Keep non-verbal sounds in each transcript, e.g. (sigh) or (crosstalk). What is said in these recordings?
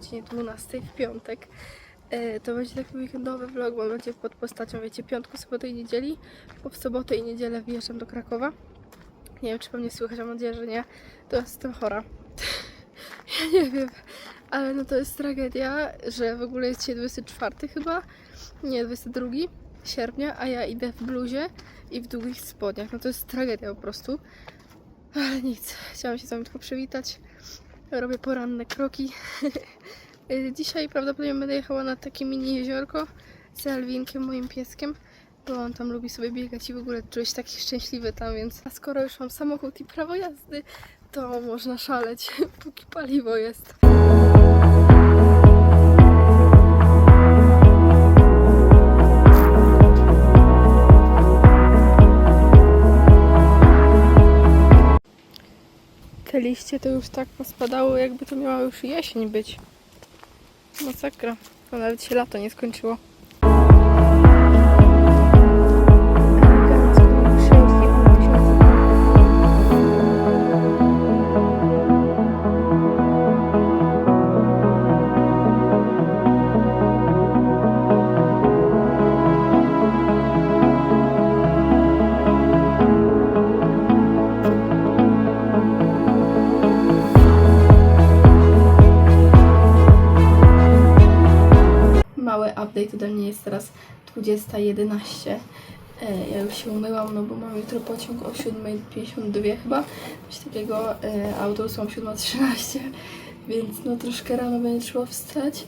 godzinie 12 w piątek. E, To będzie taki weekendowy vlog, bo on będzie pod postacią, wiecie, piątku, soboty i niedzieli. Bo w sobotę i niedzielę wyjeżdżam do Krakowa. Nie wiem, czy po mnie słychać, mam nadzieję, że nie. To jestem chora. (laughs) ja nie wiem. Ale no to jest tragedia, że w ogóle jest dzisiaj 24 chyba. Nie, 22 sierpnia, a ja idę w bluzie i w długich spodniach. No to jest tragedia po prostu. Ale nic, chciałam się z wami tylko przywitać. Robię poranne kroki. (laughs) Y, Dzisiaj prawdopodobnie będę jechała na takie mini jeziorko z Alwinkiem, moim pieskiem, bo on tam lubi sobie biegać i w ogóle się taki szczęśliwy tam, więc a skoro już mam samochód i prawo jazdy, to można szaleć, (laughs) póki paliwo jest. Liście to już tak pospadało, jakby to miała już jesień być. Masakra. To nawet się lato nie skończyło. 20.11. E, Ja już się umyłam, no bo mam jutro pociąg o 7.52 chyba. Coś takiego, e, autobus mam 7.13, więc no troszkę rano będzie trzeba wstać.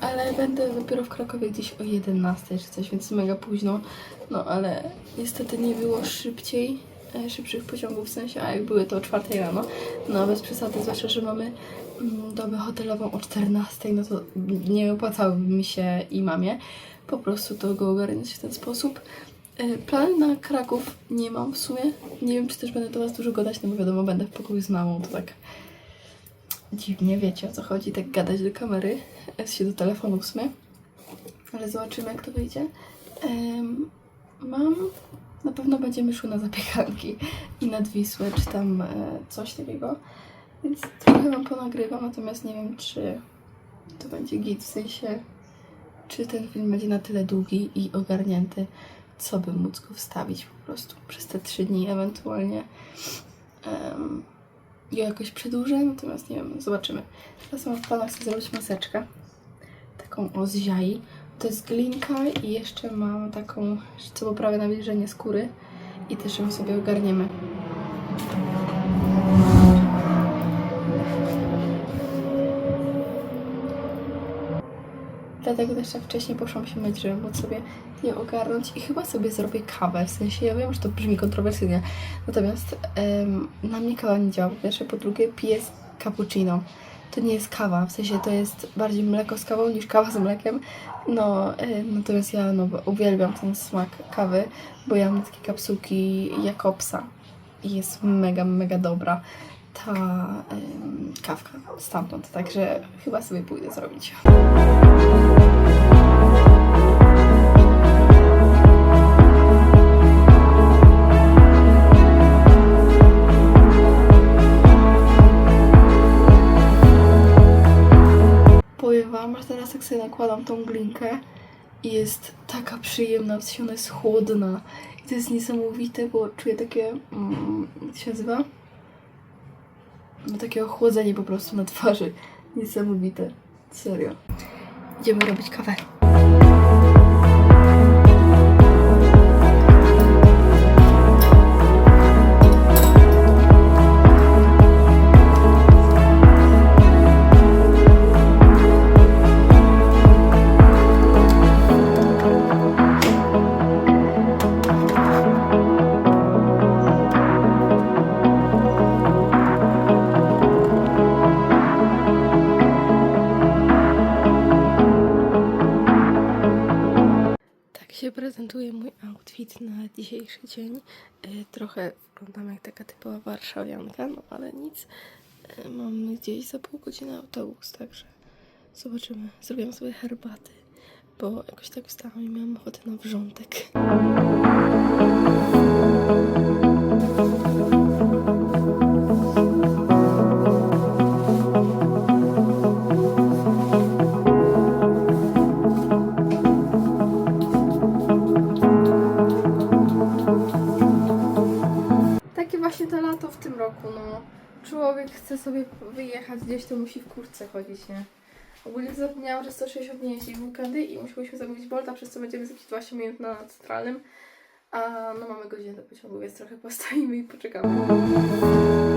Ale będę dopiero w Krakowie gdzieś o 11 czy coś, więc mega późno. No ale niestety nie było szybciej, szybszych pociągów, w sensie, a jak były to o 4 rano. No bez przesady, zwłaszcza, że mamy mm, dobę hotelową o 14, no to nie opłacałoby mi się i mamie po prostu to go ogarniać w ten sposób. E, Plany na Kraków nie mam w sumie. Nie wiem, czy też będę do Was dużo gadać, no bo wiadomo, będę w pokoju z mamą, to tak dziwnie, wiecie o co chodzi, tak gadać do kamery, e, się do telefonu w sumie. Ale zobaczymy, jak to wyjdzie. Em, mam, na pewno będziemy szły na zapiekanki i nad Wisłę, czy tam e, coś takiego. Więc trochę wam ponagrywam, natomiast nie wiem, czy to będzie git, w sensie, czy ten film będzie na tyle długi i ogarnięty, co bym móc go wstawić po prostu przez te trzy dni ewentualnie. Um, ja jakoś przedłużę, natomiast nie wiem, zobaczymy. Teraz mam w planach sobie zrobić maseczkę, taką o z ziai. To jest glinka i jeszcze mam taką, co poprawia nawilżenie skóry i też ją sobie ogarniemy. Dlatego też tak wcześniej poszłam się myć, żeby móc sobie je ogarnąć i chyba sobie zrobię kawę. W sensie ja wiem, że to brzmi kontrowersyjnie, natomiast em, na mnie kawa nie działa. Po pierwsze, po drugie piję cappuccino. To nie jest kawa, w sensie to jest bardziej mleko z kawą niż kawa z mlekiem. No, em, natomiast ja no, uwielbiam ten smak kawy, bo ja mam takie kapsułki Jakobsa i jest mega, mega dobra ta em, kawka stamtąd, także chyba sobie pójdę zrobić. Teraz jak sobie nakładam tą glinkę i jest taka przyjemna, w sensie ona jest chłodna i to jest niesamowite, bo czuję takie, mm, jak się nazywa? No takie ochłodzenie po prostu na twarzy. Niesamowite. Serio. Idziemy robić kawę. Dzisiejszy dzień. E, Trochę wyglądam jak taka typowa warszawianka, no ale nic. E, Mam gdzieś za pół godziny autobus, także zobaczymy. Zrobiłam sobie herbaty, bo jakoś tak wstałam i miałam ochotę na wrzątek. Człowiek chce sobie wyjechać gdzieś, to musi w kurtce chodzić, nie? Ogólnie zapomniałam, że 160 dni jeździ w weekendy i musieliśmy zamówić Bolta, przez co będziemy z jakieś 20 minut na centralnym. A no mamy godzinę do pociągu, więc trochę postoimy i poczekamy.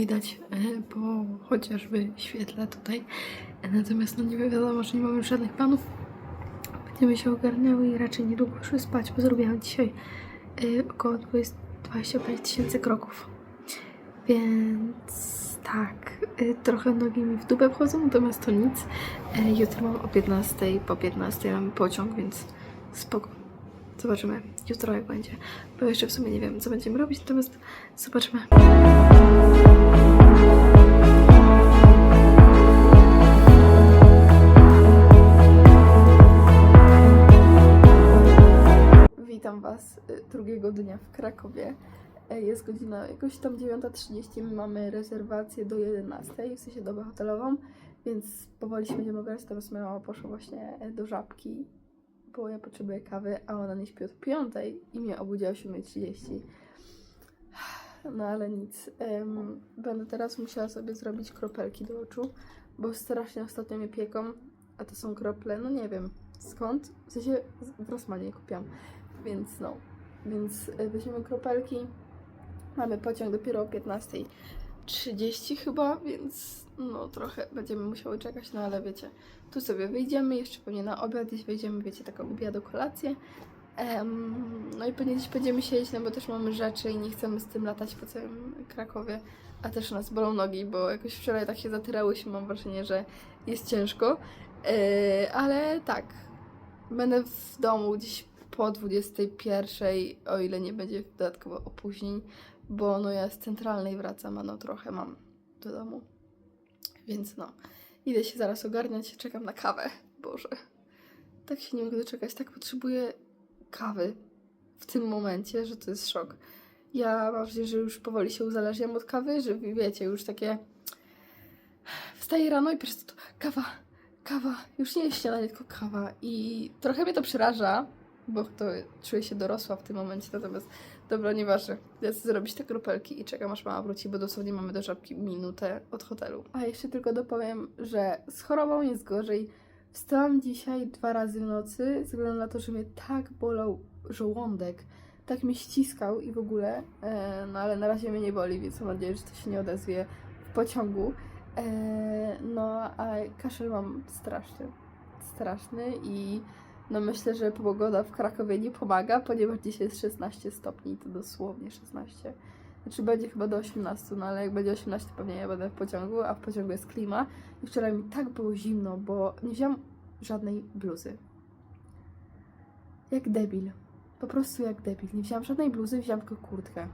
Widać e, po chociażby świetle tutaj. E, Natomiast no nie wiadomo, że nie mamy żadnych planów. Będziemy się ogarniały i raczej niedługo szły spać, bo zrobiłam dzisiaj e, około 20 25 tysięcy kroków. Więc tak, trochę nogi mi w dupę wchodzą, natomiast to nic. Jutro mam o 15, po 15 mamy pociąg, więc spoko. Zobaczymy jutro jak będzie. Bo jeszcze w sumie nie wiem, co będziemy robić, natomiast zobaczymy. Witam Was y, drugiego dnia w Krakowie. E, Jest godzina jakoś tam 9.30, my mamy rezerwację do 11.00, w sensie dobę hotelową, więc powoli się będziemy ogarniać. Teraz moja mama poszła właśnie e, do żabki, bo ja potrzebuję kawy, a ona nie śpi od 5.00 i mnie obudzi o 8.30. No ale nic. Em, będę teraz musiała sobie zrobić kropelki do oczu, bo strasznie ostatnio mnie pieką, a to są krople, no nie wiem skąd, w sensie w Rossmanie kupiłam, więc no. Więc y, weźmiemy kropelki, mamy pociąg dopiero o 15.30 chyba, więc no trochę będziemy musiały czekać, no ale wiecie, tu sobie wyjdziemy, jeszcze pewnie na obiad gdzieś wejdziemy, wiecie, taką obiadu kolację. Em, no i pewnie gdzieś będziemy siedzieć, no bo też mamy rzeczy i nie chcemy z tym latać po całym Krakowie, a też nas bolą nogi, bo jakoś wczoraj tak się zatyrałyśmy, mam wrażenie, że jest ciężko. E, ale tak, będę w domu gdzieś po 21, o ile nie będzie dodatkowo opóźnień, bo no ja z centralnej wracam, a no trochę mam do domu. Więc no, idę się zaraz ogarniać, czekam na kawę. Boże, tak się nie mogę doczekać, tak potrzebuję kawy w tym momencie, że to jest szok. Ja mam wrażenie, że już powoli się uzależniam od kawy, że wiecie, już takie wstaję rano i pierwsze to kawa, kawa, już nie jest śniadanie, tylko kawa i trochę mnie to przeraża, bo to czuję się dorosła w tym momencie, natomiast dobra, nieważne. Chcę zrobić te kropelki i czekam aż mama wróci, bo dosłownie mamy do żabki minutę od hotelu. A jeszcze tylko dopowiem, że z chorobą jest gorzej. Wstałam dzisiaj dwa razy w nocy, ze względu na to, że mnie tak bolał żołądek, tak mnie ściskał i w ogóle, e, no ale na razie mnie nie boli, więc mam nadzieję, że to się nie odezwie w pociągu. E, no, a kaszel mam straszny, straszny i no myślę, że pogoda w Krakowie nie pomaga, ponieważ dzisiaj jest 16 stopni, to dosłownie 16. Znaczy będzie chyba do 18, no ale jak będzie 18, to pewnie ja będę w pociągu, a w pociągu jest klima. I wczoraj mi tak było zimno, bo nie wziąłam żadnej bluzy. Jak debil. Po prostu jak debil. Nie wziąłam żadnej bluzy, wziąłam tylko kurtkę.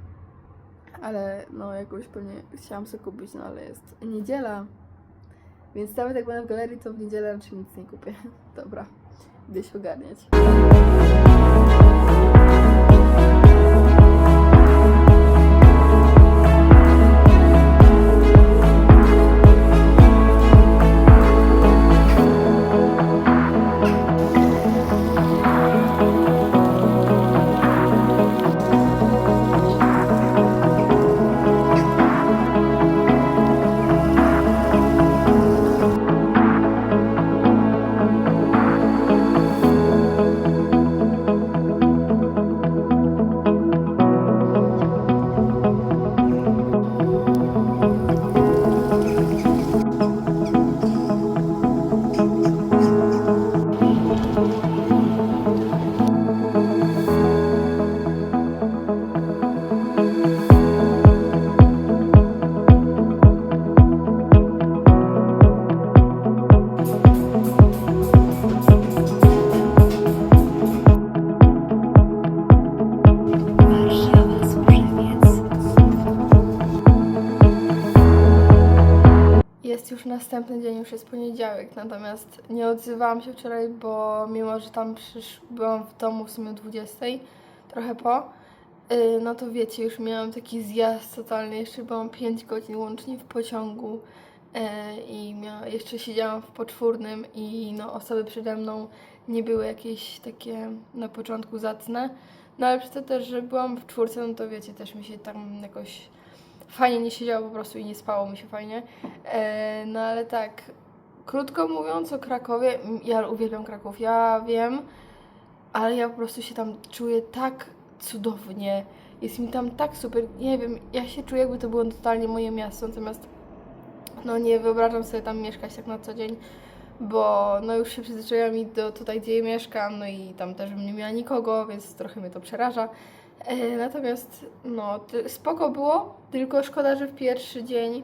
Ale no jakoś pewnie chciałam sobie kupić, no ale jest niedziela. Więc nawet jak będę w galerii, to w niedzielę raczej nic nie kupię. (laughs) Dobra, się ogarniać. Już następny dzień, już jest poniedziałek, natomiast nie odzywałam się wczoraj, bo mimo, że tam przysz... byłam w domu w sumie o 20, trochę po, yy, no to wiecie, już miałam taki zjazd totalny, jeszcze byłam 5 godzin łącznie w pociągu yy, i mia... jeszcze siedziałam w poczwórnym i no osoby przede mną nie były jakieś takie na początku zacne, no ale przez to też, że byłam w czwórce, no to wiecie, też mi się tam jakoś fajnie nie siedziało po prostu i nie spało mi się fajnie. E, no ale tak, krótko mówiąc o Krakowie, ja uwielbiam Kraków, ja wiem, ale ja po prostu się tam czuję tak cudownie. Jest mi tam tak super, nie wiem, ja się czuję jakby to było totalnie moje miasto, natomiast no nie wyobrażam sobie tam mieszkać tak na co dzień, bo no już się przyzwyczaiłam i do tutaj gdzie mieszkam, no i tam też bym nie miała nikogo, więc trochę mnie to przeraża. E, natomiast no spoko było, tylko szkoda, że w pierwszy dzień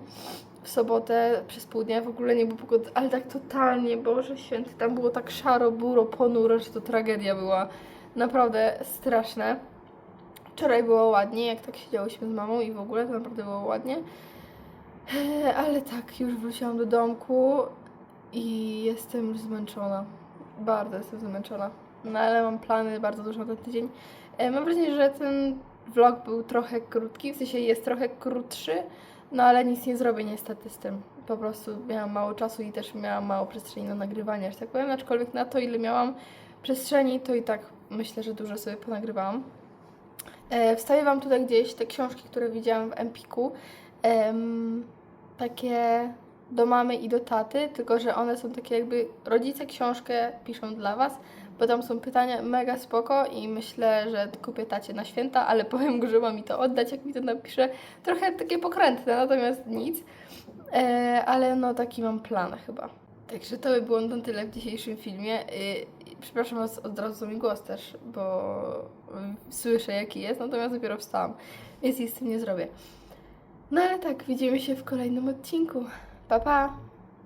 w sobotę przez pół dnia w ogóle nie było pogody, ale tak totalnie, Boże Święty, tam było tak szaro, buro, ponuro, że to tragedia była. Naprawdę straszne. Wczoraj było ładnie, jak tak siedziałyśmy z mamą i w ogóle to naprawdę było ładnie. E, Ale tak, już wróciłam do domku i jestem już zmęczona. Bardzo jestem zmęczona. No ale mam plany bardzo dużo na ten tydzień. E, Mam wrażenie, że ten vlog był trochę krótki, w sensie jest trochę krótszy, no ale nic nie zrobię niestety z tym. Po prostu miałam mało czasu i też miałam mało przestrzeni na nagrywanie, że tak powiem. Aczkolwiek na to, ile miałam przestrzeni, to i tak myślę, że dużo sobie ponagrywałam. E, wstawię Wam tutaj gdzieś te książki, które widziałam w Empiku. Em, takie do mamy i do taty, tylko że one są takie jakby rodzice książkę piszą dla Was, bo tam są pytania mega spoko i myślę, że kupię tacie na święta, ale powiem go, że ma mi to oddać, jak mi to napisze. Trochę takie pokrętne, natomiast nic. E, ale no taki mam plan chyba. Także to by było na tyle w dzisiejszym filmie. Y, przepraszam Was od razu za mój głos też, bo y, słyszę jaki jest, natomiast dopiero wstałam, więc nic z tym nie zrobię. No ale tak, widzimy się w kolejnym odcinku. Pa, pa!